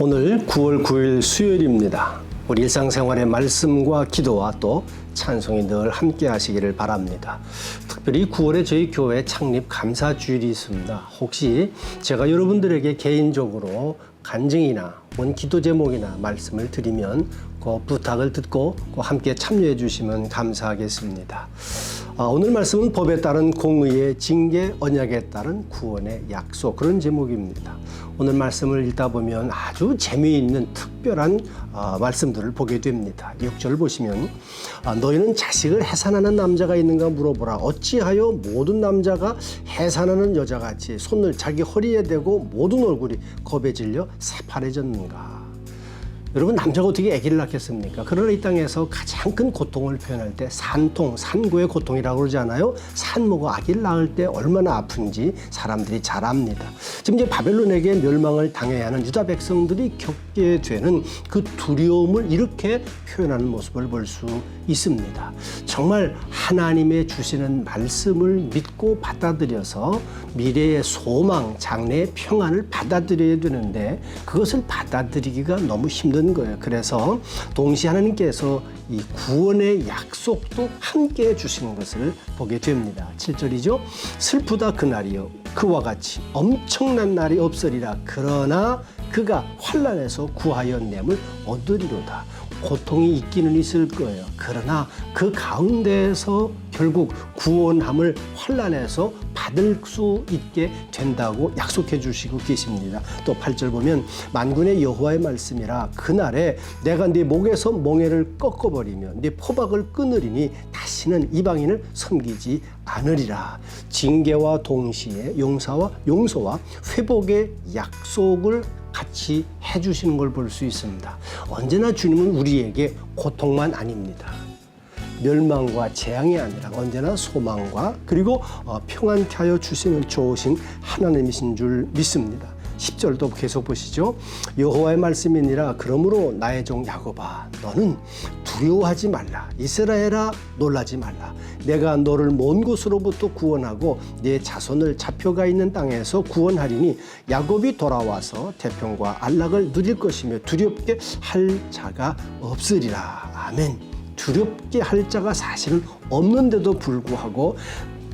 오늘 9월 9일 수요일입니다. 우리 일상생활의 말씀과 기도와 또 찬송이 늘 함께 하시기를 바랍니다. 특별히 9월에 저희 교회 창립 감사 주일이 있습니다. 혹시 제가 여러분들에게 개인적으로 간증이나 원 기도 제목이나 말씀을 드리면 그 부탁을 듣고 그 함께 참여해 주시면 감사하겠습니다. 아, 오늘 말씀은 법에 따른 공의의 징계, 언약에 따른 구원의 약속 그런 제목입니다. 오늘 말씀을 읽다 보면 아주 재미있는 특별한 아, 말씀들을 보게 됩니다. 6절 보시면 아, 너희는 자식을 해산하는 남자가 있는가 물어보라. 어찌하여 모든 남자가 해산하는 여자같이 손을 자기 허리에 대고 모든 얼굴이 겁에 질려 새파래졌는가. 여러분 남자가 어떻게 아기를 낳겠습니까? 그러나 이 땅에서 가장 큰 고통을 표현할 때 산통, 산고의 고통이라고 그러잖아요. 산모가 아기를 낳을 때 얼마나 아픈지 사람들이 잘 압니다. 지금 이제 바벨론에게 멸망을 당해야 하는 유다 백성들이 겪게 되는 그 두려움을 이렇게 표현하는 모습을 볼 수 있습니다. 정말 하나님의 주시는 말씀을 믿고 받아들여서 미래의 소망, 장래의 평안을 받아들여야 되는데 그것을 받아들이기가 너무 힘든 거예요. 그래서 동시에 하나님께서 이 구원의 약속도 함께 해 주시는 것을 보게 됩니다. 7절이죠. 슬프다 그날이요. 그와 같이 엄청난 날이 없으리라. 그러나 그가 환란에서 구하여 냄을 얻으리로다. 고통이 있기는 있을 거예요. 그러나 그 가운데에서 결국 구원함을 환란에서 받을 수 있게 된다고 약속해 주시고 계십니다. 또 8절 보면 만군의 여호와의 말씀이라 그날에 내가 네 목에서 멍에를 꺾어 버리며 네 포박을 끊으리니 다시는 이방인을 섬기지 않으리라. 징계와 동시에 용사와 용서와 회복의 약속을 같이 해주시는 걸 볼 수 있습니다. 언제나 주님은 우리에게 고통만 아닙니다. 멸망과 재앙이 아니라 언제나 소망과 그리고 어, 평안케 하여 주시는 좋으신 하나님이신 줄 믿습니다. 10절도 계속 보시죠. 여호와의 말씀이니라 그러므로 나의 종 야곱아 너는 두려워하지 말라. 이스라엘아 놀라지 말라. 내가 너를 먼 곳으로부터 구원하고 내 자손을 잡혀가 있는 땅에서 구원하리니 야곱이 돌아와서 태평과 안락을 누릴 것이며 두렵게 할 자가 없으리라. 아멘. 두렵게 할 자가 사실은 없는데도 불구하고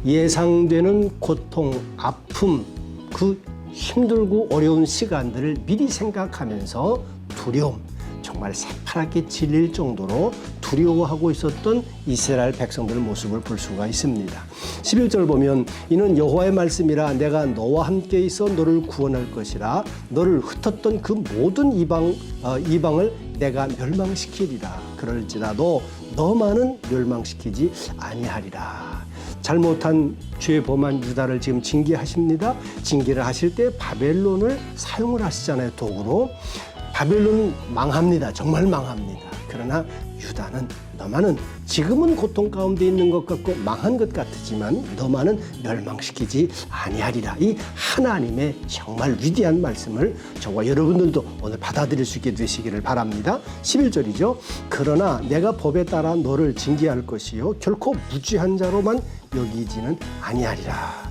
예상되는 고통 아픔 그 힘들고 어려운 시간들을 미리 생각하면서 두려움, 정말 새파랗게 질릴 정도로 두려워하고 있었던 이스라엘 백성들의 모습을 볼 수가 있습니다. 11절 보면 이는 여호와의 말씀이라 내가 너와 함께 있어 너를 구원할 것이라 너를 흩었던 그 모든 이방 어, 이방을 내가 멸망시키리라 그럴지라도 너만은 멸망시키지 아니하리라. 잘못한 죄 범한 유다를 지금 징계하십니다. 징계를 하실 때 바벨론을 사용을 하시잖아요. 도구로. 바벨론은 망합니다. 정말 망합니다. 그러나 유다는 너만은 지금은 고통 가운데 있는 것 같고 망한 것 같지만 너만은 멸망시키지 아니하리라. 이 하나님의 정말 위대한 말씀을 저와 여러분들도 오늘 받아들일 수 있게 되시기를 바랍니다. 11절이죠. 그러나 내가 법에 따라 너를 징계할 것이요 결코 무지한 자로만 여기지는 아니하리라.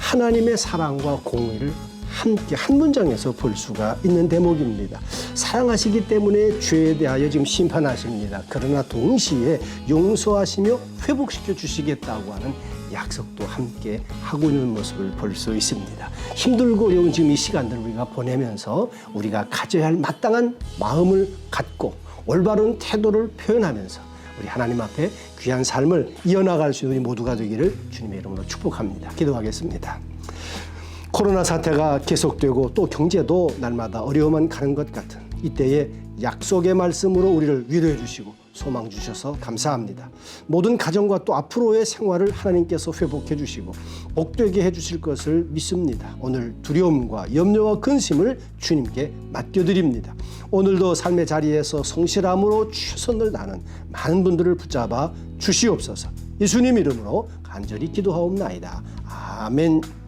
하나님의 사랑과 공의를 함께 한 문장에서 볼 수가 있는 대목입니다. 사랑하시기 때문에 죄에 대하여 지금 심판하십니다. 그러나 동시에 용서하시며 회복시켜 주시겠다고 하는 약속도 함께 하고 있는 모습을 볼 수 있습니다. 힘들고 어려운 지금 이 시간들을 우리가 보내면서 우리가 가져야 할 마땅한 마음을 갖고 올바른 태도를 표현하면서 우리 하나님 앞에 귀한 삶을 이어나갈 수 있는 우리 모두가 되기를 주님의 이름으로 축복합니다. 기도하겠습니다. 코로나 사태가 계속되고 또 경제도 날마다 어려움만 가는 것 같은 이때에 약속의 말씀으로 우리를 위로해 주시고 소망 주셔서 감사합니다. 모든 가정과 또 앞으로의 생활을 하나님께서 회복해 주시고 복되게 해 주실 것을 믿습니다. 오늘 두려움과 염려와 근심을 주님께 맡겨 드립니다. 오늘도 삶의 자리에서 성실함으로 최선을 다하는 많은 분들을 붙잡아 주시옵소서. 예수님 이름으로 간절히 기도하옵나이다. 아멘.